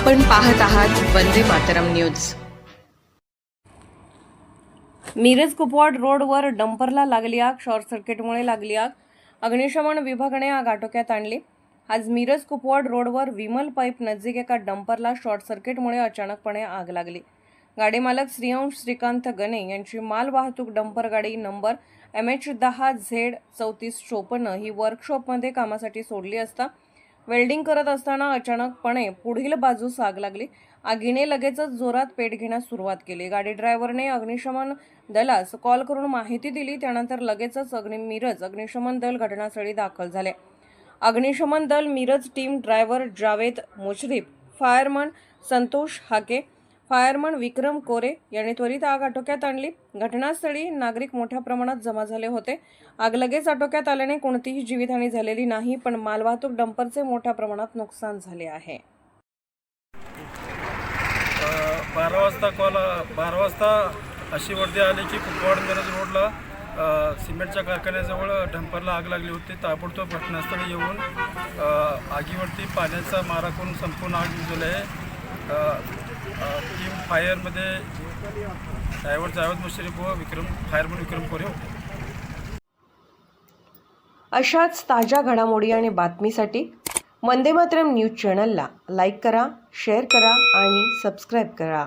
आपण पाहत आहात वंदे मातरम न्यूज. मिरज कुपवाड रोडवर डंपरला लागली आग शॉर्ट सर्किटमुळे लागली आग. अग्निशमन विभागाने आग आटोक्यात आणली. आज मिरज कुपवाड रोडवर विमल पाईप नजीक एका डंपरला शॉर्ट सर्किटमुळे अचानकपणे आग लागली. गाडी मालक श्रीयांश श्रीकांत गणे यांची माल वाहतूक डंपर गाडी नंबर एम एच दहा झेड चौतीस चोपन्न ही वर्कशॉपमध्ये कामासाठी सोडली असता वेल्डिंग करत असताना अचानकपणे पुढील बाजूस आग लागली. आगीने लगेचच जोरात पेट घेण्यास सुरुवात केली. गाडी ड्रायव्हरने अग्निशमन दलास कॉल करून माहिती दिली. त्यानंतर लगेचच अग्नि मिरज अग्निशमन दल घटनास्थळी दाखल झाले. अग्निशमन दल Miraj team driver Javed Mushrif fireman Santosh Hake fireman Vikram Kore यांनी त्वरित आग आटोक्यात आणली. घटनास्थळी नागरिक मोठ्या प्रमाणात जमा झाले होते. आग लगेच आटोक्यात आल्याने कोणतीही जीवितहानी झालेली नाही पण मालवाहतूक डंपरचे मोठ्या प्रमाणात नुकसान झाले आहे. बारा वाजता कॉल बारा वाजता अशी वर्दी आली की कुपवाड मिरज रोडला सिमेंटच्या कारखान्याजवळ डंपरला आग लागली होती. ताबडतोब घटनास्थळी येऊन आगीवरती पाण्याचा मारा करून संपूर्ण आग विजवली आहे. फायरमध्ये ड्रायव्हर जावेद मुश्रीफ व विक्रम फायरमन विक्रम कोरे होते. अशाच ताज्या घडामोडी आणि बातमीसाठी वंदे मातरम न्यूज चॅनलला लाईक करा शेअर करा आणि सबस्क्राईब करा.